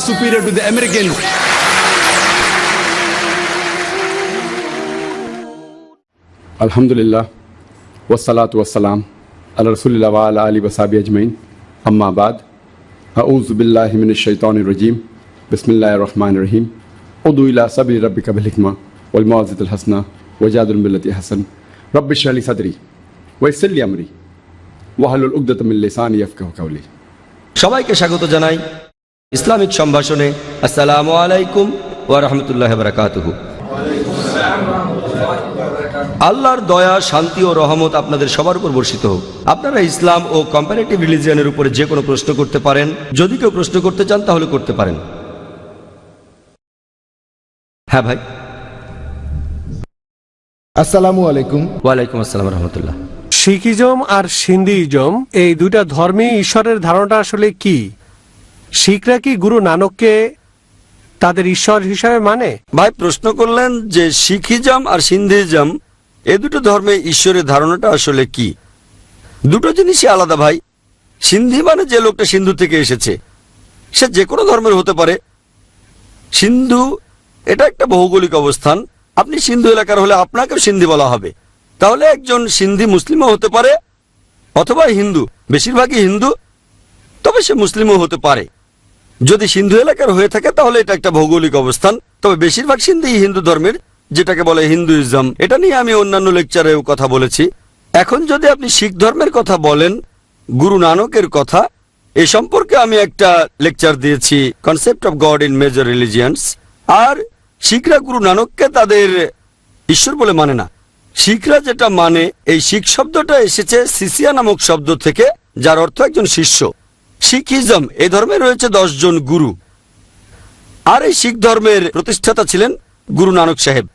superior to the Americans. Alhamdulillah, wassalatu wassalam, ala rasulillah wa ala ali wa sahbihi ajmain, amma ba'd, a'udhu billahi minash shaitanir rajim, bismillahir rahmanir rahim, udu ila sabili rabbika bil hikma wal mawazitil hasana wajadil billati hasan, rabbi shrah li sadri wa yassir li amri wahlul 'uqdatam min lisani yafqahu qawli. সবাইকে স্বাগত জানাই Islamic সম্ভাষণে আসসালামু আলাইকুম ওয়া রাহমাতুল্লাহি ওয়া বারাকাতুহু। আল্লাহর দয়া শান্তি ও রহমত আপনাদের সবার উপর বর্ষিত হোক। আপনারা ইসলাম ও কম্পারেটিভ রিলিজিয়নের উপরে যে কোনো প্রশ্ন করতে পারেন। যদি কেউ প্রশ্ন করতে চান তাহলে করতে পারেন। হ্যাঁ ভাই। আসসালামু আলাইকুম। ওয়ালাইকুম আসসালাম রহমতুল্লাহ। শিখিজম আর সিন্ধিইজম এই দুইটা ধর্মে ঈশ্বরের ধারণাটা আসলে কি? শিখরা কি গুরু নানককে তাদের ঈশ্বর হিসাবে মানে? ভাই, প্রশ্ন করলেন যে শিখিজম আর সিন্ধিজম, এ দুটো ধর্মে ঈশ্বরের ধারণাটা আসলে কি? দুটো জিনিসই আলাদা ভাই। সিন্ধি মানে যে লোকটা সিন্ধু থেকে এসেছে, সে যে কোনো ধর্মের হতে পারে। সিন্ধু, এটা একটা ভৌগোলিক অবস্থান। আপনি সিন্ধু এলাকার হলে আপনাকেও সিন্ধি বলা হবে। তাহলে একজন সিন্ধি মুসলিমও হতে পারে, অথবা হিন্দু, বেশিরভাগই হিন্দু, তবে সে মুসলিমও হতে পারে। যদি সিন্ধু এলাকার হয়ে থাকে, তাহলে এটা একটা ভৌগোলিক অবস্থান। তবে বেশিরভাগ সিন্ধি হিন্দু ধর্মের, যেটাকে বলে হিন্দুইজম। এটা নিয়ে আমি অন্যান্য লেকচারেও কথা বলেছি। এখন যদি আপনি শিখ ধর্মের কথা বলেন, গুরু নানকের কথা, এ সম্পর্কে আমি একটা লেকচার দিয়েছি concept of God in major religions আর শিখরা গুরু নানককে তাদের ঈশ্বর বলে মানে না। শিখরা যেটা মানে এই শিখ শব্দটা এসেছে সিসিয়া নামক শব্দ থেকে, যার অর্থ একজন শিষ্য। শিখিজম এই ধর্মে রয়েছে জন গুরু। আর এই শিখ ধর্মের প্রতিষ্ঠাতা ছিলেন গুরু নানক সাহেব।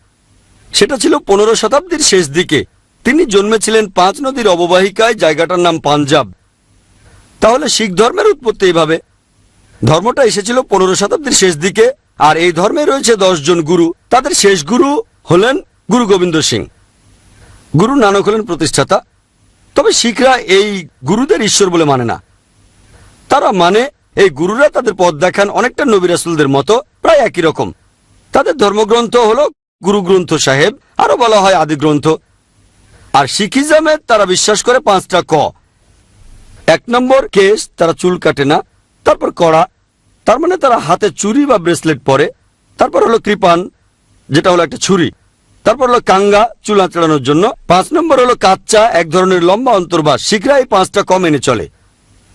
সেটা ছিল পনেরো শতাব্দীর শেষ দিকে। তিনি জন্মেছিলেন পাঁচ নদীর অববাহিকায়, জায়গাটার নাম পাঞ্জাব। তাহলে শিখ ধর্মের উৎপত্তি এইভাবে ধর্মটা এসেছিল পনেরো শতাব্দীর শেষ দিকে, আর এই ধর্মে রয়েছে জন গুরু। তাদের শেষ গুরু হলেন গুরু গোবিন্দ সিং। গুরু নানক হলেন প্রতিষ্ঠাতা। তবে শিখরা এই গুরুদের ঈশ্বর বলে মানে না। তারা মানে এই গুরুরা তাদের পথ দেখান অনেকটা নবী রাসুলদের মতো, প্রায় একই রকম। তাদের ধর্মগ্রন্থ হলো গুরু গ্রন্থ সাহেব, আরও বলা হয় আদি গ্রন্থ আর শিখিজমে তারা বিশ্বাস করে পাঁচটা ক। এক নম্বর কেস তারা চুল কাটে না। তারপর কড়া, তার মানে তারা হাতে চুরি বা ব্রেসলেট পরে। তারপর হলো কৃপান, যেটা হলো একটা ছুরি। তারপর হলো কাঙ্গা, চুল আঁচড়ানোর জন্য। পাঁচ নম্বর হলো কাচ্চা, এক ধরনের লম্বা অন্তর্বাস শিখরা এই পাঁচটা ক মেনে চলে।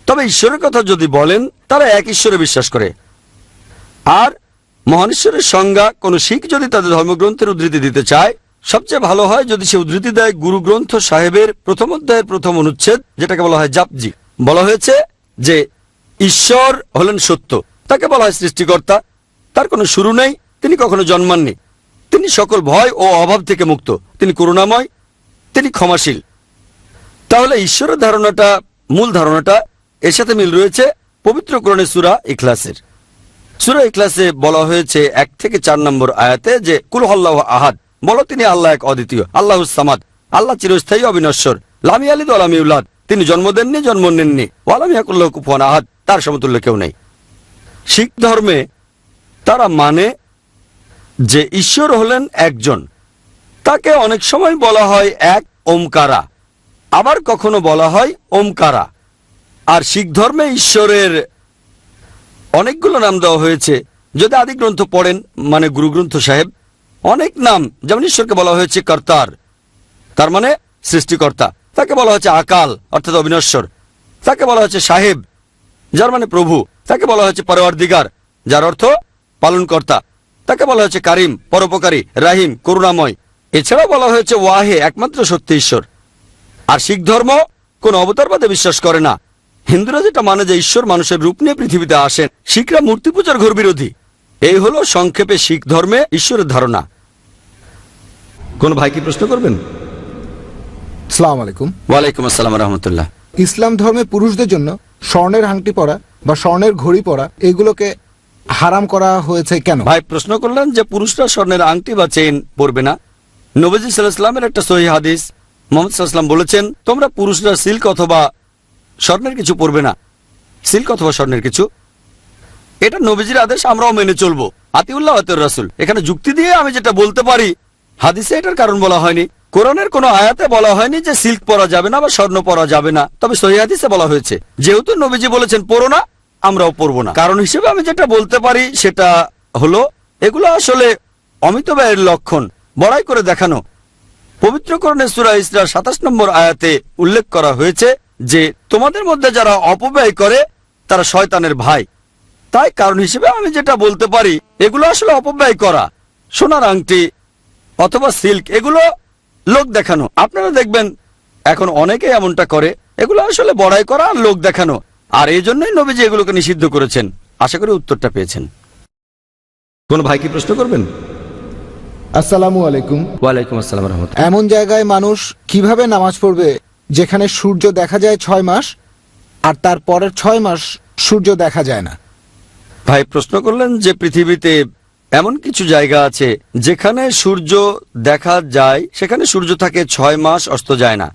তবে ঈশ্বরের কথা যদি বলেন, তারা এক ঈশ্বরে বিশ্বাস করে। আর মহান ঈশ্বরের সংজ্ঞা, কোন শিখ যদি তাদের ধর্মগ্রন্থের উদ্ধৃতি দিতে চায়, সবচেয়ে ভালো হয় যদি সে উদ্ধৃতি দেয় গুরু গ্রন্থ সাহেবের প্রথম অধ্যায়ের প্রথম অনুচ্ছেদ, যেটাকে বলা হয় জাপজি। বলা হয়েছে যে, ঈশ্বর হলেন সত্য। তাকে বলা হয় সৃষ্টিকর্তা। তার কোনো শুরু নেই, তিনি কখনো জন্মাননি। তিনি সকল ভয় ও অভাব থেকে মুক্ত। তিনি করুণাময়, তিনি ক্ষমাশীল। তাহলে ঈশ্বরের ধারণাটা, মূল ধারণাটা এর সাথে মিল রয়েছে পবিত্র কোরণে সুরা ইখলাসের। সুরা ইখলাসে বলা হয়েছে এক থেকে চার নম্বর আয়াতে যে কুলহল্লাহ আহাদ বলো তিনি আল্লাহ এক অদ্বিতীয়, আল্লাহ সামাদ আল্লাহ চিরস্থায়ী অবিনশ্বর। লামি আলিদ আলামী উল্লাদ তিনি জন্ম দেননি, জন্ম নেননি। ওয়ালামিয়াকুল্লাহ কুফান আহাদ তার সমতুল্য কেউ নেই। শিখ ধর্মে তারা মানে যে ঈশ্বর হলেন একজন। তাকে অনেক সময় বলা হয় এক ওমকারা। আবার কখনো বলা হয় ওমকারা। আর শিখ ধর্মে ঈশ্বরের অনেকগুলো নাম দেওয়া হয়েছে। যদি আদি গ্রন্থ পড়েন মানে গুরু গ্রন্থ সাহেব, অনেক নাম, যেমন ঈশ্বরকে বলা হয়েছে কর্তার, তার মানে সৃষ্টিকর্তা। তাকে বলা হচ্ছে আকাল, অর্থাৎ অবিনশ্বর। তাকে বলা হচ্ছে সাহেব, যার মানে প্রভু। তাকে বলা হচ্ছে পরওয়ার দিগার যার অর্থ পালনকর্তা। তাকে বলা হয়েছে কারিম, পরোপকারী, রাহিম, করুণাময়। এছাড়াও বলা হয়েছে ওয়াহে, একমাত্র সত্য ঈশ্বর। আর শিখ ধর্ম কোন অবতারবাদে বিশ্বাস করে না। হিন্দুরা যেটা মানে যে ঈশ্বর মানুষের রূপ নিয়ে পৃথিবীতে আসেন শিখরা মূর্তি পূজার ঘোর বিরোধী। এই হলো সংক্ষেপে শিখ ধর্মে ঈশ্বরের ধারণা। কোন ভাই কি প্রশ্ন করবেন? সালাম আলাইকুম। ওয়ালাইকুম আসসালাম রহমতুল্লাহ। ইসলাম ধর্মে পুরুষদের জন্য স্বর্ণের আংটি পরা বা স্বর্ণের ঘড়ি পরা এগুলোকে হারাম করা হয়েছে কেন? ভাই প্রশ্ন করলেন যে পুরুষরা স্বর্ণের আংটি বা চেইন পরবে না। নবজি সাল্লাহামের একটা সহি হাদিস মোহাম্মদ সাল্লাম বলেছেন তোমরা পুরুষরা সিল্ক অথবা স্বর্ণের কিছু পরবে না। সিল্ক অথবা স্বর্ণের কিছু। এটা নবীজির আদেশ, আমরাও মেনে চলবো। আতিউল্লাহ আতিউর রাসুল। এখানে যুক্তি দিয়ে আমি যেটা বলতে পারি, হাদিসে এটার কারণ বলা হয়নি। কোরআনের কোনো আয়াতে বলা হয়নি যে সিল্ক পরা যাবে না বা স্বর্ণ পরা যাবে না। তবে সহি হাদিসে বলা হয়েছে, যেহেতু নবীজি বলেছেন পরো না, আমরাও পরবো না। কারণ হিসেবে আমি যেটা বলতে পারি, সেটা হলো, এগুলো আসলে অমিত ব্যয়ের লক্ষণ। বড়াই করে দেখানো। পবিত্র করণে সুরা ইসরার সাতাশ নম্বর আয়াতে উল্লেখ করা হয়েছে যে তোমাদের মধ্যে যারা অপব্যয় করে তারা শয়তানের ভাই। তাই কারণ হিসেবে আমি যেটা বলতে পারি এগুলো আসলে অপব্যয় করা। সোনার আংটি অথবা সিল্ক এগুলো লোক দেখানো। আপনারা দেখবেন এখন অনেকে এমনটা করে। এগুলো আসলে বড়াই করা আর লোক দেখানো। আর এই জন্যই নবীজি এগুলোকে নিষিদ্ধ করেছেন। আশা করি উত্তরটা পেয়েছেন। কোন ভাই কি প্রশ্ন করবেন? আসসালামু আলাইকুম। ওয়ালাইকুম আসসালাম রহমত এমন জায়গায় মানুষ কীভাবে নামাজ পড়বে? যেখানে সূর্য দেখা যায় ছয় মাস, আর তার পরের ছয় মাস সূর্য দেখা যায় না। ভাই, প্রশ্ন করলেন যে পৃথিবীতে এমন কিছু জায়গা আছে যেখানে সূর্য দেখা যায়, সেখানে সূর্য থাকে ছয় মাস, অস্ত যায় না।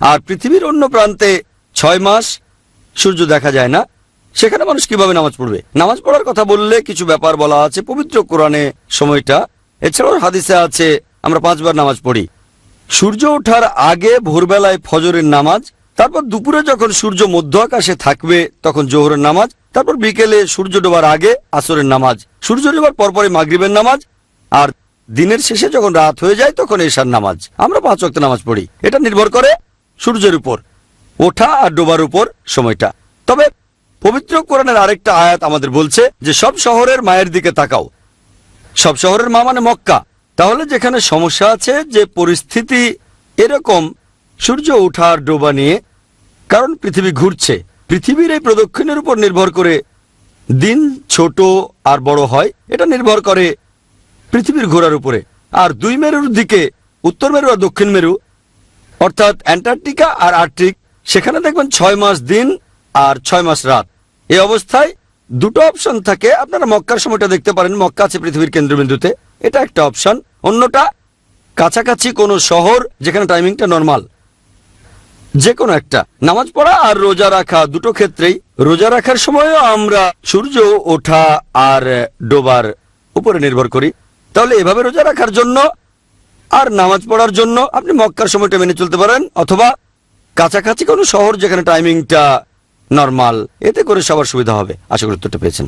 আর পৃথিবীর অন্য প্রান্তে ছয় মাস সূর্য দেখা যায় না, সেখানে মানুষ কীভাবে নামাজ পড়বে? নামাজ পড়ার কথা বললে কিছু ব্যাপার বলা আছে। পবিত্র কোরআনে সময়টা, এছাড়াও হাদিসে আছে, আমরা পাঁচবার নামাজ পড়ি। সূর্য ওঠার আগে ভোরবেলায় ফজরের নামাজ, তারপর দুপুরে যখন সূর্য মধ্য আকাশে থাকবে, তখন জোহরের নামাজ, তারপর বিকেলে সূর্য ডোবার আগে আসরের নামাজ, সূর্য ডোবার পরপরই মাগরিবের নামাজ, আর দিনের শেষে যখন রাত হয়ে যায়, তখন এশার নামাজ। আমরা পাঁচ ওয়াক্ত নামাজ পড়ি। এটা নির্ভর করে সূর্যের উপর, ওঠা আর ডোবার উপর সময়টা। তবে পবিত্র কোরআনের আরেকটা আয়াত আমাদের বলছে যে, সব শহরের মায়ের দিকে তাকাও। সব শহরের মা মানে মক্কা। তাহলে যেখানে সমস্যা আছে যে পরিস্থিতি এরকম, সূর্য ওঠা আর ডোবা নিয়ে, কারণ পৃথিবী ঘুরছে। পৃথিবীর এই প্রদক্ষিণের উপর নির্ভর করে দিন ছোট আর বড় হয়, এটা নির্ভর করে পৃথিবীর ঘোরার উপরে। আর দুই মেরুর দিকে, উত্তর মেরু আর দক্ষিণ মেরু, অর্থাৎ অ্যান্টার্কটিকা আর আর্কটিক, সেখানে দেখবেন ছয় মাস দিন আর ছয় মাস রাত। এই অবস্থায় দুটো অপশন থাকে। আপনারা মক্কার সময়টা দেখতে পারেন। মক্কা আছে পৃথিবীর কেন্দ্রবিন্দুতে। এটা একটা অপশন অন্যটা কাছাকাছি কোনো শহর যেখানে টাইমিংটা নর্মাল যে কোনো একটা। নামাজ পড়া আর রোজা রাখা দুটো ক্ষেত্রেই। রোজা রাখার সময়ও আমরা সূর্য ওঠা আর ডোবার উপরে নির্ভর করি। তাহলে এভাবে রোজা রাখার জন্য আর নামাজ পড়ার জন্য আপনি মক্কার সময়টা মেনে চলতে পারেন। অথবা কাছাকাছি কোনো শহর যেখানে টাইমিংটা নর্মাল এতে করে সবার সুবিধা হবে। আশা করি উত্তরটা পেয়েছেন।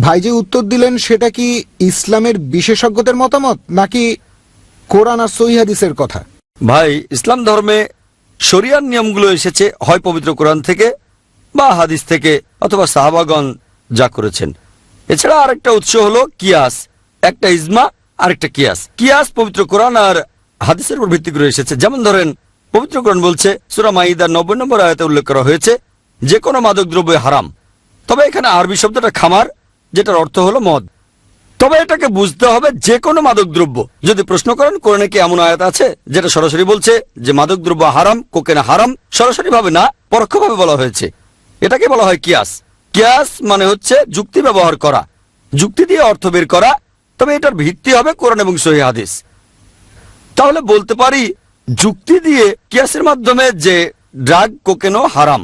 ভাই যে উত্তর দিলেন সেটা কি ইসলামের বিশেষজ্ঞদের মতামত নাকি কোরআন আর সহি হাদিসের কথা? ভাই ইসলাম ধর্মে শরিয়ার নিয়মগুলো এসেছে হয় পবিত্র কোরআন থেকে বা হাদিস থেকে অথবা সাহাবাগণ যা করেছেন। এছাড়া আরেকটা উৎস হলো কিয়াস একটা ইজমা আরেকটা কিয়াস। কিয়াস পবিত্র কোরআন আর হাদিসের উপর ভিত্তি করে এসেছে। যেমন ধরেন পবিত্র কোরআন বলছে সুরা মাইদার নব্বই নম্বর আয়তে উল্লেখ করা হয়েছে যে কোনো মাদক দ্রব্য হারাম। তবে এখানে আরবি শব্দটা খামার, যেটার অর্থ হলো মদ। তবে এটাকে বুঝতে হবে যে কোনো মাদক দ্রব্য যদি প্রশ্ন করেন, কোরআনে কি এমন আয়াত আছে, যেটা সরাসরি বলছে যে মাদক দ্রব্য হারাম, কোকেন হারাম সরাসরি ভাবে না, পরোক্ষভাবে বলা হয়েছে। এটাকে বলা হয় কিয়াস। কিয়াস মানে হচ্ছে যুক্তি ব্যবহার করা। যুক্তি দিয়ে অর্থ বের করা, তবে এটার ভিত্তি হবে কোরআন এবং সহি হাদিস। তাহলে বলতে পারি, যুক্তি দিয়ে কিয়াসের মাধ্যমে যে ড্রাগ, কোকেনও হারাম।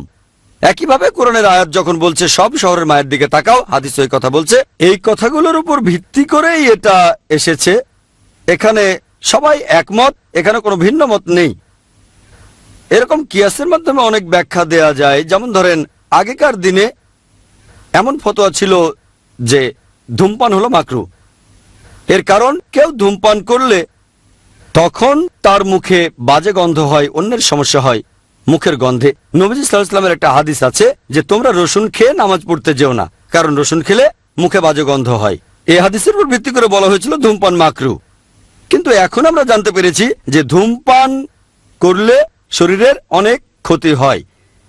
একইভাবে কোরআনের আয়াত যখন বলছে, সব শহরের মায়ের দিকে তাকাও, হাদিস ওই কথা বলছে। এই কথাগুলোর উপর ভিত্তি করেই এটা এসেছে। এখানে সবাই একমত, এখানে কোনো ভিন্ন মত নেই। এরকম কিয়াসের মাধ্যমে অনেক ব্যাখ্যা দেয়া যায়। যেমন ধরেন, আগেকার দিনে এমন ফতোয়া ছিল যে, ধূমপান হলো মাকরু। এর কারণ, কেউ ধূমপান করলে তখন তার মুখে বাজে গন্ধ হয়, অন্যের সমস্যা হয়। মুখের গন্ধে। নবীজ ইসলামের একটা হাদিস আছে যে, তোমরা রসুন খেয়ে নামাজ পড়তে যেও না, কারণ রসুন খেলে মুখে বাজে গন্ধ হয়। এই হাদিসের উপর ভিত্তি করে বলা হয়েছিল ধূমপান মাকরু। কিন্তু এখন আমরা জানতে পেরেছি যে, ধূমপান করলে শরীরের অনেক ক্ষতি হয়।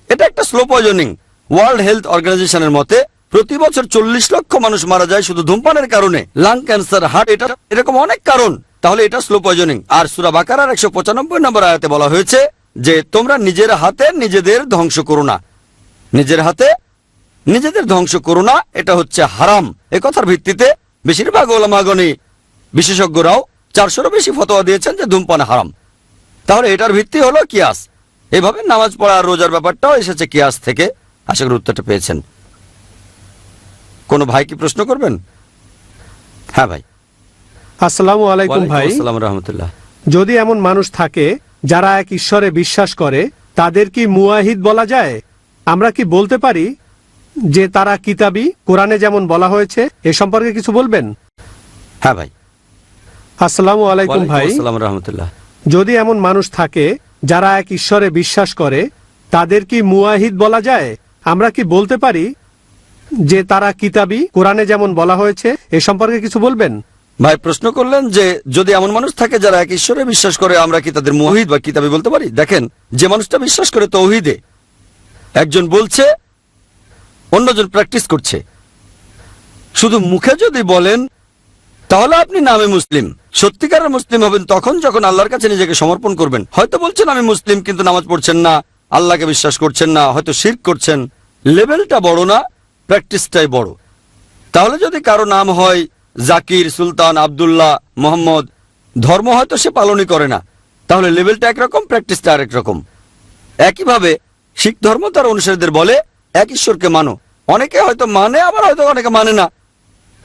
এটা একটা স্লো পয়জনিং ওয়ার্ল্ড হেলথ অর্গানাইজেশনের মতে, প্রতি বছর চল্লিশ লক্ষ মানুষ মারা যায় শুধু ধূমপানের কারণে। লাং ক্যান্সার হার্ট এটা এরকম অনেক কারণ। তাহলে এটা স্লো পয়জনিং আর সুরা বাকারার একশো পঁচানব্বই নম্বর আয়াতে বলা হয়েছে যে তোমরা নিজের হাতে নিজেদের ধ্বংস করো না। নিজের হাতে নিজেদের ধ্বংস করো না এটা হচ্ছে হারাম। এ কথার ভিত্তিতে বেশিরভাগ ওলামাগণী বিশেষজ্ঞরাও চারশোরও বেশি ফতোয়া দিয়েছেন যে ধূমপান হারাম। তাহলে এটার ভিত্তি হলো কিয়াস। এভাবে নামাজ পড়া আর রোজার ব্যাপারটাও এসেছে কিয়াস থেকে। আশা করি উত্তরটা পেয়েছেন। কোনো ভাই কি প্রশ্ন করবেন? হ্যাঁ ভাই। আসসালামু আলাইকুম ভাই। আসসালাম রহমতুল্লাহ। যদি এমন মানুষ থাকে যারা এক ঈশ্বরে বিশ্বাস করে তাদের কি মুয়াহিদ বলা যায়? আমরা কি বলতে পারি যে তারা কিতাবি? কোরআনে যেমন বলা হয়েছে এ সম্পর্কে কিছু বলবেন? হ্যাঁ ভাই। আসসালামু আলাইকুম ভাই। রহমতুল্লাহ। যদি এমন মানুষ থাকে যারা এক ঈশ্বরে বিশ্বাস করে তাদের কি মুয়াহিদ বলা যায়? আমরা কি বলতে পারি যে তারা কিতাবি? কোরআনে যেমন বলা হয়েছে এ সম্পর্কে কিছু বলবেন? ভাই প্রশ্ন করলেন যে, যদি এমন মানুষ থাকে যারা এক ঈশ্বরে বিশ্বাস করে, আমরা কি তাদের মহিদ বা কিতাবে বলতে পারি? দেখেন, যে মানুষটা বিশ্বাস করে তৌহিদে, একজন বলছে, অন্যজন প্র্যাকটিস করছে। শুধু মুখে যদি বলেন, তাহলে আপনি নামে মুসলিম। সত্যিকারের মুসলিম হবেন তখন যখন আল্লাহর কাছে নিজেকে সমর্পণ করবেন। হয়তো বলছেন, আমি মুসলিম, কিন্তু নামাজ পড়ছেন না, আল্লাহকে বিশ্বাস করছেন না, হয়তো শির করছেন। লেভেলটা বড় না, প্র্যাকটিসটাই বড়। তাহলে যদি কারও নাম হয় জাকির, সুলতান, আবদুল্লাহ, মোহাম্মদ। ধর্ম হয়তো সে পালনই করে না। তাহলে লেভেলটা একরকম, প্র্যাকটিসটা আরেক রকম একইভাবে শিখ ধর্ম তার অনুসারীদের বলে, এক ঈশ্বরকে মানো। অনেকে হয়তো মানে আবার হয়তো অনেকে মানে না।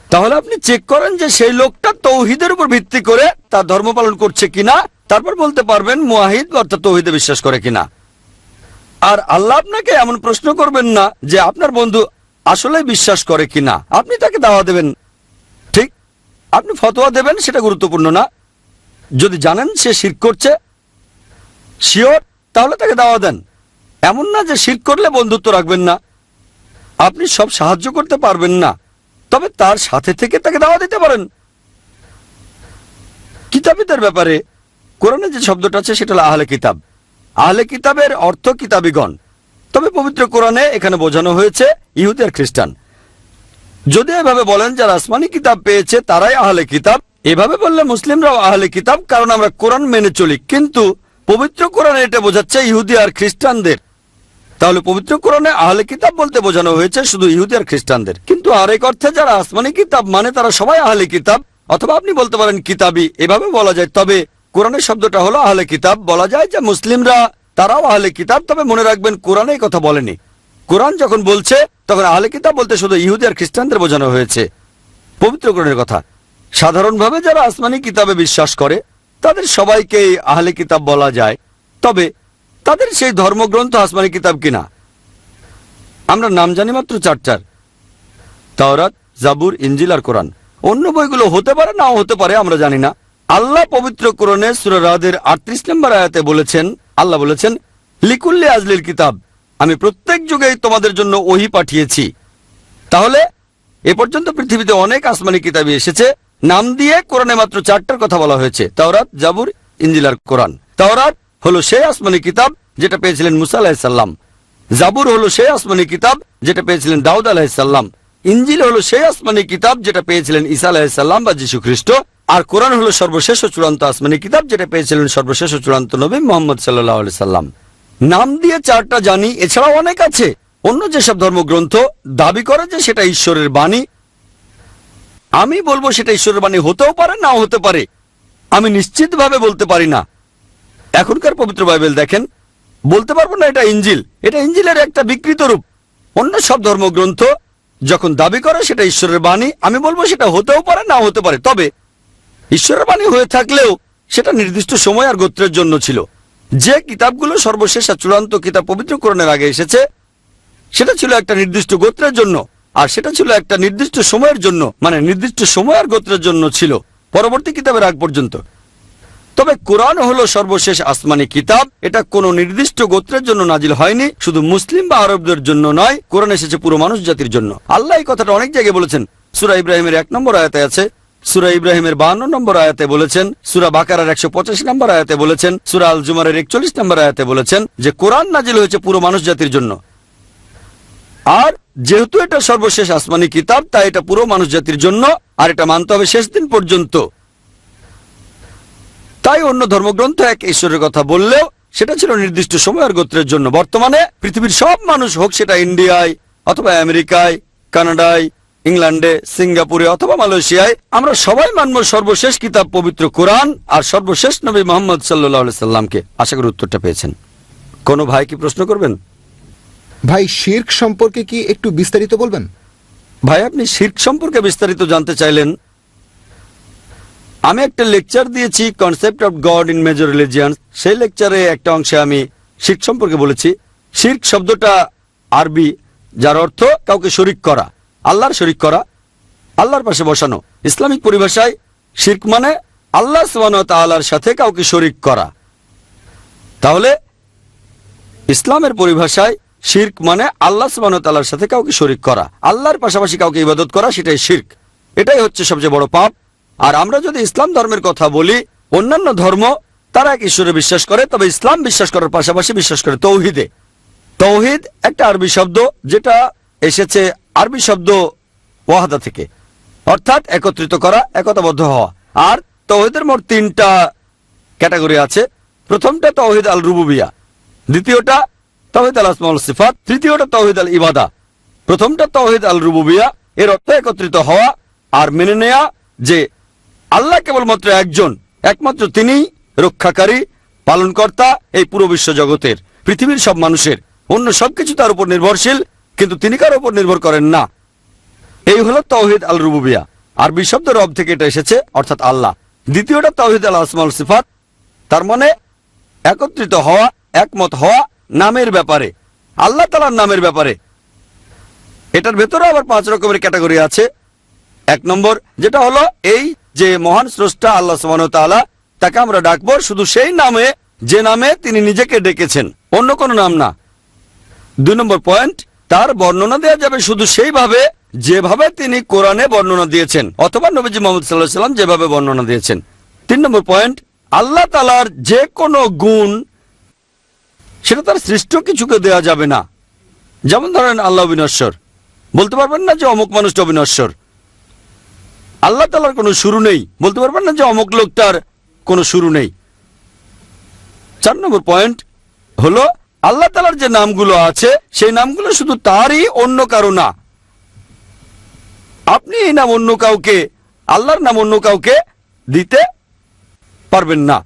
তাহলে আপনি চেক করেন যে সেই লোকটা তৌহিদের উপর ভিত্তি করে তার ধর্ম পালন করছে কিনা, তারপর বলতে পারবেন মুয়াহিদ অর্থাৎ তৌহিদে বিশ্বাস করে কিনা। আর আল্লাহ আপনাকে এমন প্রশ্ন করবেন না যে আপনার বন্ধু আসলে বিশ্বাস করে কিনা। আপনি তাকে দাওয়া দেবেন। আপনি ফতোয়া দেবেন, সেটা গুরুত্বপূর্ণ না। যদি জানেন সে শির করছে, শিওর, তাহলে তাকে দাওয়া দেন। এমন না যে শির করলে বন্ধুত্ব রাখবেন না। আপনি সব সাহায্য করতে পারবেন না, তবে তার সাথে থেকে তাকে দাওয়া দিতে পারেন। কিতাবীদের ব্যাপারে কোরআনে যে শব্দটা আছে, সেটা হলো আহলে কিতাব। আহলে কিতাবের অর্থ কিতাবিগণ। তবে পবিত্র কোরআনে এখানে বোঝানো হয়েছে, ইহুদি আর খ্রিস্টান। যদি এভাবে বলেন যারা আসমানি কিতাব পেয়েছে, তারাই আহলে কিতাব। এভাবে বললে মুসলিমরাও আহলে কিতাব, কারণ আমরা কোরআন মেনে চলি। কিন্তু পবিত্র কোরআনে এটা বোঝাচ্ছে ইহুদি আর খ্রিস্টানদের। তাহলে পবিত্র কোরআনে আহলে কিতাব বলতে বোঝানো হয়েছে শুধু ইহুদি আর খ্রিস্টানদের। কিন্তু আরেক অর্থে যারা আসমানি কিতাব মানে তারা সবাই আহলে কিতাব। অথবা আপনি বলতে পারেন কিতাবি, এভাবে বলা যায়। তবে কোরআনের শব্দটা হলো আহলে কিতাব। বলা যায় যে মুসলিমরা, তারাও আহলে কিতাব। তবে মনে রাখবেন কোরআনে কথা বলেনি। কোরআন যখন বলছে, তখন আহলে কিতাব বলতে শুধু ইহুদি আর খ্রিস্টানদের বোঝানো হয়েছে। পবিত্র কোরআনের কথা। সাধারণভাবে যারা আসমানি কিতাবে বিশ্বাস করে, তাদের সবাইকেই আহলে কিতাব বলা যায়। তবে তাদের সেই ধর্মগ্রন্থ আসমানি কিতাব কিনা? আমরা নাম জানি মাত্র চারটার। তাওরাত, জাবুর ইঞ্জিল আর কোরআন। অন্য বইগুলো হতে পারে, নাও হতে পারে, আমরা জানি না। আল্লাহ পবিত্র কোরআনে সুরাদের আটত্রিশ নম্বর আয়াতে বলেছেন, আল্লাহ বলেছেন, লিকুল্লি আজলিল কিতাব। আমি প্রত্যেক যুগেই তোমাদের জন্য ওহি পাঠিয়েছি। তাহলে, এ পর্যন্ত পৃথিবীতে অনেক আসমানি কিতাবই এসেছে। নাম দিয়ে কোরআনে মাত্র চারটার কথা বলা হয়েছে। তাওরাত, জাবুর ইঞ্জিলার কোরআন। তাওরাত হলো সেই আসমানি কিতাব যেটা পেয়েছিলেন মুসা আলাহিসাল্লাম জাবুর হলো সেই আসমানি কিতাব যেটা পেয়েছিলেন দাউদ আলাহিসাল্লাম ইঞ্জিল হলো সেই আসমানি কিতাব যেটা পেয়েছিলেন ঈসা আলাহিসাল্লাম বা যীশু খ্রিস্ট। আর কোরআন হলো সর্বশেষ ও চূড়ান্ত আসমানি কিতাব যেটা পেয়েছিলেন সর্বশেষ ও চূড়ান্ত নবী মোহাম্মদ সাল্লাহ সাল্লাম। নাম দিয়ে চারটা জানি এছাড়াও অনেক আছে। অন্য যেসব ধর্মগ্রন্থ দাবি করে যে সেটা ঈশ্বরের বাণী, আমি বলব সেটা ঈশ্বরের বাণী হতেও পারে, নাও হতে পারে। আমি নিশ্চিতভাবে বলতে পারি না। এখনকার পবিত্র বাইবেল দেখেন, বলতে পারব না এটা ইঞ্জিল। এটা ইঞ্জিলের একটা বিকৃত রূপ। অন্য সব ধর্মগ্রন্থ যখন দাবি করে সেটা ঈশ্বরের বাণী, আমি বলব সেটা হতেও পারে, নাও হতে পারে। তবে, ঈশ্বরের বাণী হয়ে থাকলেও সেটা নির্দিষ্ট সময় আর গোত্রের জন্য ছিল। যে কিতাবগুলো সর্বশেষ আর চূড়ান্ত কিতাব পবিত্র করণের আগে এসেছে, সেটা ছিল একটা নির্দিষ্ট গোত্রের জন্য, আর সেটা ছিল একটা নির্দিষ্ট সময়ের জন্য মানে নির্দিষ্ট সময় আর গোত্রের জন্য ছিল পরবর্তী কিতাবের আগ পর্যন্ত। তবে কোরআন হলো সর্বশেষ আসমানি কিতাব, এটা কোনো নির্দিষ্ট গোত্রের জন্য নাজিল হয়নি, শুধু মুসলিম বা আরবদের জন্য নয়, কোরআন এসেছে পুরো মানুষ জাতির জন্য। আল্লাহ এই কথাটা অনেক জায়গায় বলেছেন। সুরা ইব্রাহিমের এক নম্বর আয়াতে আছে সুরা ইব্রাহিমের বাহান্ন নম্বর আয়াতে বলেছেন, সুরা বাকারার একশো পঁচাশি নম্বর আয়াতে বলেছেন, সুরা আল জুমারের একচল্লিশ নম্বর আয়াতে বলেছেন যে কোরআন নাজিল হয়েছে পুরো মানুষ জাতির জন্য। আর যেহেতু এটা সর্বশেষ আসমানি কিতাব, তাই এটা পুরো মানুষ জাতির জন্য, আর এটা মানতে হবে শেষ দিন পর্যন্ত। তাই অন্য ধর্মগ্রন্থ এক ঈশ্বরের কথা বললেও সেটা ছিল নির্দিষ্ট সময় আর গোত্রের জন্য। বর্তমানে পৃথিবীর সব মানুষ হোক সেটা ইন্ডিয়ায়, অথবা আমেরিকায়, কানাডায় ইংল্যান্ডে সিঙ্গাপুরে অথবা মালয়েশিয়ায় আমরা সবাই মানব সর্বশেষ কিতাব পবিত্র কোরআন আর সর্বশেষ নবী মোহাম্মদ সাল্লাহ সাল্লামকে। আশা করি উত্তরটা পেয়েছেন। কোনো ভাই কি প্রশ্ন করবেন? ভাই শির্ক সম্পর্কে কি একটু বিস্তারিত বলবেন? ভাই আপনি শির্ক সম্পর্কে বিস্তারিত জানতে চাইলেন। আমি একটা লেকচার দিয়েছি concept of God in major religion সেই লেকচারে একটা অংশে আমি শির্ক সম্পর্কে বলেছি। শির্ক শব্দটা আরবি যার অর্থ কাউকে শরিক করা। আল্লাহর শরিক করা, আল্লাহর পাশে বসানো। ইসলামিক পরিভাষায় শির্ক মানে আল্লাহ ওয়া সাথে কাউকে শরিক করা। তাহলে ইসলামের পরিভাষায় শির্ক মানে আল্লাহ ওয়া সাথে কাউকে শরিক করা। আল্লাহর পাশাপাশি কাউকে ইবাদত করা, সেটাই শির্ক। এটাই হচ্ছে সবচেয়ে বড় পাপ। আর আমরা যদি ইসলাম ধর্মের কথা বলি, অন্যান্য ধর্ম, তারা এক ঈশ্বরে বিশ্বাস করে, তবে ইসলাম বিশ্বাস করার পাশাপাশি বিশ্বাস করে তৌহিদে। তৌহিদ একটা আরবি শব্দ, যেটা এসেছে আরবি শব্দ ওয়াহাদা থেকে। অর্থাৎ একত্রিত করা, একতাবদ্ধ হওয়া। আর তৌহিদের মোট তিনটা ক্যাটাগরি আছে। প্রথমটা তৌহিদ আল রুবুবিয়া দ্বিতীয়টা তৌহিদ আল আসমাউল সিফাত তৃতীয়টা তৌহিদ আল ইবাদা প্রথমটা তৌহিদ আল রুবুবিয়া এর অর্থ একত্রিত হওয়া আর মেনে নেয়া যে আল্লাহ কেবলমাত্র একজন, একমাত্র তিনিই রক্ষাকারী, পালনকর্তা এই পুরো বিশ্ব জগতের পৃথিবীর সব মানুষের। অন্য সবকিছু তার উপর নির্ভরশীল। কিন্তু তিনি কারও উপর নির্ভর করেন না। এই হলো তৌহিদ আল রুবুবিয়া আর বিশব্দ রব থেকে এটা এসেছে, অর্থাৎ আল্লাহ। দ্বিতীয়টা তৌহিদ আল আসমাউল সিফাত। তার মানে একত্রিত হওয়া, একমত হওয়া নামের ব্যাপারে। আল্লাহ তালার নামের ব্যাপারে। এটার ভেতরে আবার পাঁচ রকমের ক্যাটাগরি আছে। এক নম্বর, যেটা হলো এই যে মহান স্রষ্টা আল্লাহ ওয়া তাকে আমরা ডাকবো শুধু সেই নামে, যে নামে তিনি নিজেকে ডেকেছেন। অন্য কোনো নাম না। দুই নম্বর পয়েন্ট তার বর্ণনা দেওয়া যাবে শুধু সেইভাবে যেভাবে তিনি কোরআনে বর্ণনা দিয়েছেন, অথবা নবীজি মোহাম্মদ সাল্লাহ সাল্লাম যেভাবে বর্ণনা দিয়েছেন। তিন নম্বর পয়েন্ট, আল্লাহ তালার যে কোনো গুণ, সেটা তার সৃষ্ট কিছুকে দেওয়া যাবে না। যেমন ধরেন আল্লাহ অবিনশ্বর। বলতে পারবেন না যে অমুক মানুষটা অবিনশ্বর। আল্লাহ তালার কোনো শুরু নেই। বলতে পারবেন না যে অমুক লোকটার কোনো শুরু নেই। চার নম্বর পয়েন্ট হলো আল্লাহ তালার যে নামগুলো আছে, সেই নামগুলো শুধু তারই অন্য কারও না। আপনি এই নাম অন্য কাউকে, আল্লাহর নাম অন্য কাউকে দিতে পারবেন না।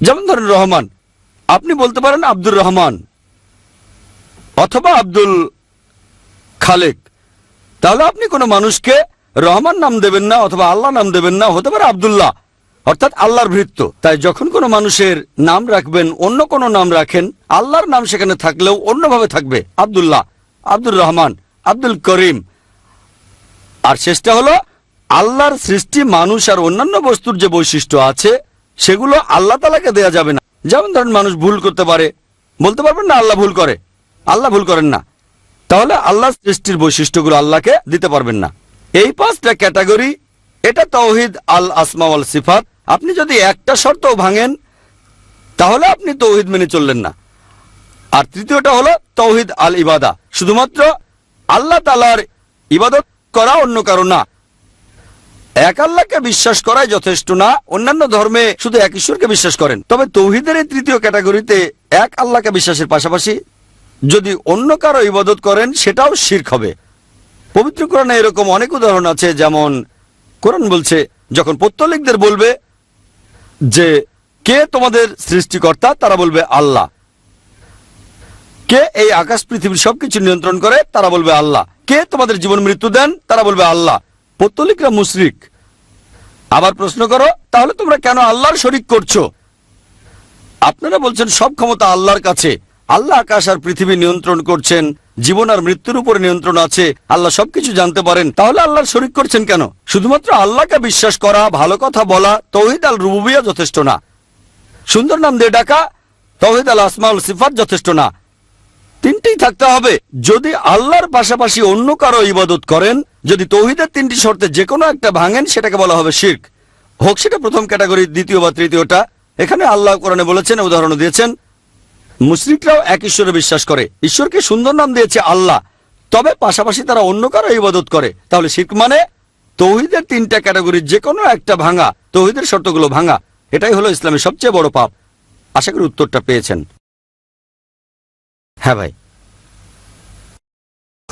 যেমন ধরেন রহমান, আপনি বলতে পারেন আব্দুর রহমান অথবা আব্দুল খালেক। তাহলে আপনি কোনো মানুষকে রহমান নাম দেবেন না অথবা আল্লাহ নাম দেবেন না, হতে পারে আব্দুল্লাহ। অর্থাৎ আল্লাহর ভৃত্য। তাই যখন কোনো মানুষের নাম রাখবেন, অন্য কোনো নাম রাখেন, আল্লাহর নাম সেখানে থাকলেও অন্যভাবে থাকবে। আব্দুল্লাহ, আব্দুর রহমান, আব্দুল করিম। আর শেষটা হলো, আল্লাহর সৃষ্টি মানুষ আর অন্যান্য বস্তুর যে বৈশিষ্ট্য আছে, সেগুলো আল্লাহ তালাকে দেয়া যাবে না। যেমন ধরেন, মানুষ ভুল করতে পারে। বলতে পারবেন না, আল্লাহ ভুল করে। আল্লাহ ভুল করেন না। তাহলে আল্লাহ সৃষ্টির বৈশিষ্ট্যগুলো আল্লাহকে দিতে পারবেন না। এই পাঁচটা ক্যাটাগরি, এটা তৌহিদ আল আসমা আল সিফাত আপনি যদি একটা শর্তও ভাঙেন, তাহলে আপনি তৌহিদ মেনে চললেন না। আর তৃতীয়টা হলো তৌহিদ আল ইবাদা। শুধুমাত্র আল্লাহ তালার ইবাদত করা অন্য কারও না। এক আল্লাহকে বিশ্বাস করাই যথেষ্ট না, অন্যান্য ধর্মে শুধু এক ঈশ্বরকে বিশ্বাস করেন। তবে তৌহিদের এই তৃতীয় ক্যাটাগরিতে এক আল্লাহকে বিশ্বাসের পাশাপাশি যদি অন্য কারও ইবাদত করেন, সেটাও শির্ক হবে। পবিত্র কোরআনে এরকম অনেক উদাহরণ আছে, যেমন কোরআন বলছে, যখন পত্তলিকদের বলবে যে কে তোমাদের সৃষ্টিকর্তা, তারা বলবে আল্লাহ। কে এই আকাশ পৃথিবীর সবকিছু নিয়ন্ত্রণ করে, তারা বলবে আল্লাহ। কে তোমাদের জীবন মৃত্যু দেন, তারা বলবে আল্লাহ। পত্তলিকরা মুশরিক। আবার প্রশ্ন করো, তাহলে তোমরা কেন আল্লাহর শরিক করছ? আপনারা বলছেন সব ক্ষমতা আল্লাহর কাছে। আল্লাহ আকাশ আর পৃথিবী নিয়ন্ত্রণ করছেন, জীবন আর মৃত্যুর উপরে নিয়ন্ত্রণ আছে, আল্লাহ সবকিছু জানতে পারেন, তাহলে আল্লাহর শরিক করছেন কেন? শুধুমাত্র আল্লাহকে বিশ্বাস করা, ভালো কথা বলা, তৌহিদ আল রুবুবিয়া যথেষ্ট না। সুন্দর নাম দিয়ে ডাকা, তৌহিদ আল আসমাউল সিফাত যথেষ্ট না। তিনটেই থাকতে হবে। যদি আল্লাহর পাশাপাশি অন্য কারও ইবাদত করেন, যদি তৌহিদের তিনটি শর্তে যে কোনো একটা ভাঙেন, সেটাকে বলা হবে শির্ক। হোক, সেটা প্রথম ক্যাটাগরি, দ্বিতীয় বা তৃতীয়টা। এখানে আল্লাহ কোরআনে বলেছেন, উদাহরণ দিয়েছেন মুসলিকরাও এক ঈশ্বরে বিশ্বাস করে। ঈশ্বরকে সুন্দর নাম দিয়েছে আল্লাহ। তবে পাশাপাশি তারা অন্য কারও ইবাদত করে। তাহলে শিখ মানে? তৌহিদের তিনটা ক্যাটাগরির যে কোনো একটা ভাঙা। তৌহিদের শর্তগুলো ভাঙা। এটাই হলো ইসলামের সবচেয়ে বড় পাপ। আশা করি উত্তরটা পেয়েছেন। হ্যাঁ ভাই।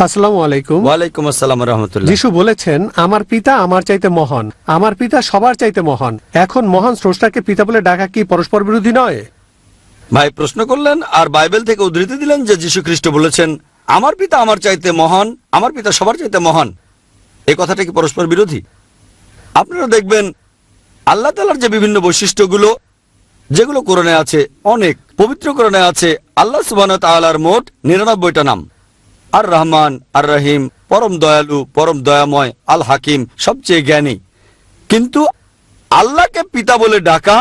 আসসালামু আলাইকুম। ওয়ালাইকুম আসসালাম রহমতুল্লাহ। যিশু বলেছেন আমার পিতা আমার চাইতে মহান। আমার পিতা সবার চাইতে মহান। এখন মহান স্রষ্টাকে পিতা বলে ডাকা কি পরস্পর বিরোধী নয়? ভাই প্রশ্ন করলেন, আর বাইবেল থেকে উদ্ধৃতি দিলেন যে যীশু খ্রিস্ট বলেছেন, আমার পিতা আমার চাইতে মহান, আমার পিতা সবার চাইতে মহান। এই কথাটা কি পরস্পর বিরোধী? আপনারা দেখবেন, আল্লাহ তালার যে বিভিন্ন বৈশিষ্ট্যগুলো, যেগুলো কোরআনে আছে, অনেক পবিত্র কোরআনে আছে, আল্লাহ সুবাহ তাআলার মোট নিরানব্বইটা নাম। আর রহমান, আর রহিম, পরম দয়ালু, পরম দয়াময়, আল হাকিম, সবচেয়ে জ্ঞানী। কিন্তু আল্লাহকে পিতা বলে ডাকা,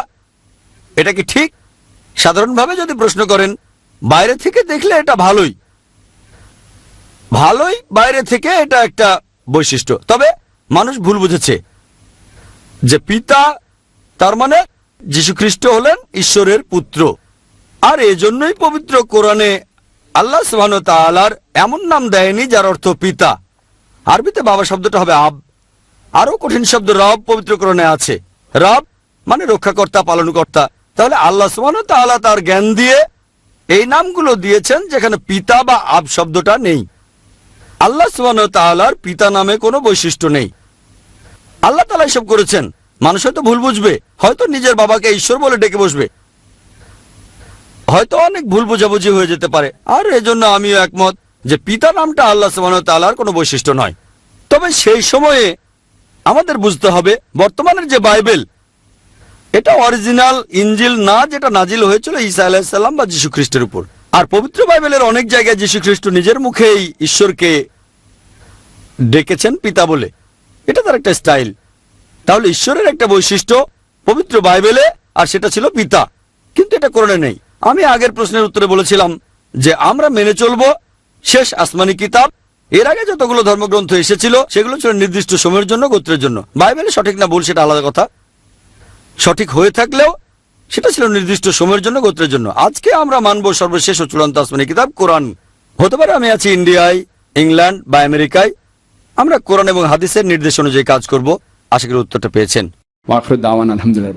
এটা কি ঠিক? সাধারণভাবে যদি প্রশ্ন করেন, বাইরে থেকে দেখলে এটা ভালোই। ভালোই বাইরে থেকে এটা একটা বৈশিষ্ট্য। তবে মানুষ ভুল বুঝেছে যে পিতা, তার মানে যীশু খ্রিস্ট হলেন ঈশ্বরের পুত্র। আর এজন্যই পবিত্র কোরআনে আল্লাহ সুবহান তাআলার এমন নাম দেয়নি যার অর্থ পিতা। আরবিতে বাবা শব্দটা হবে আব। আরও কঠিন শব্দ রব পবিত্র কোরআনে আছে। রব মানে রক্ষাকর্তা, পালনকর্তা। তাহলে আল্লাহ সুবহান তাআলা তার জ্ঞান দিয়ে এই নামগুলো দিয়েছেন যেখানে পিতা বা আব শব্দটা নেই। আল্লাহ সুবহান তাআলার পিতা নামে কোনো বৈশিষ্ট্য নেই। আল্লাহ তালা এসব করেছেন। মানুষ হয়তো ভুল বুঝবে, হয়তো নিজের বাবাকে ঈশ্বর বলে ডেকে বসবে। হয়তো অনেক ভুল বোঝাবুঝি হয়ে যেতে পারে। আর এজন্য আমিও একমত যে পিতা নামটা আল্লাহ সুবহানাহু ওয়া তাআলার কোনো বৈশিষ্ট্য নয়। তবে সেই সময়ে আমাদের বুঝতে হবে, বর্তমানের যে বাইবেল এটা অরিজিনাল ইঞ্জিল না যেটা নাজিল হয়েছিল ঈসা আলাহিসাল্লাম বা যীশু খ্রিস্টের উপর। আর পবিত্র বাইবেলের অনেক জায়গায় যীশু খ্রিস্ট নিজের মুখেই ঈশ্বরকে ডেকেছেন পিতা বলে। এটা তার একটা স্টাইল। তাহলে ঈশ্বরের একটা বৈশিষ্ট্য পবিত্র বাইবেলে, আর সেটা ছিল পিতা। কিন্তু এটা কোরআনে নেই। আমি আগের প্রশ্নের উত্তরে বলেছিলাম যে আমরা মেনে চলব শেষ আসমানি কিতাব। এর আগে যতগুলো ধর্মগ্রন্থ এসেছিল, সেগুলো ছিল নির্দিষ্ট সময়ের জন্য, গোত্রের জন্য। বাইবেলে সঠিক না ভুল সেটা আলাদা কথা। সঠিক হয়ে থাকলেও সেটা ছিল নির্দিষ্ট সময়ের জন্য গোত্রের জন্য। আজকে আমরা মানব সর্বশেষ ও চূড়ান্ত আসমানি কিতাব কোরআন। হতে পারে আমি আছি ইন্ডিয়ায় ইংল্যান্ড বা আমেরিকায়। আমরা কোরআন এবং হাদিসের নির্দেশ অনুযায়ী কাজ করব। আশা করি উত্তরটা পেয়েছেন। দাওয়ান আলহামদুলিল্লাহ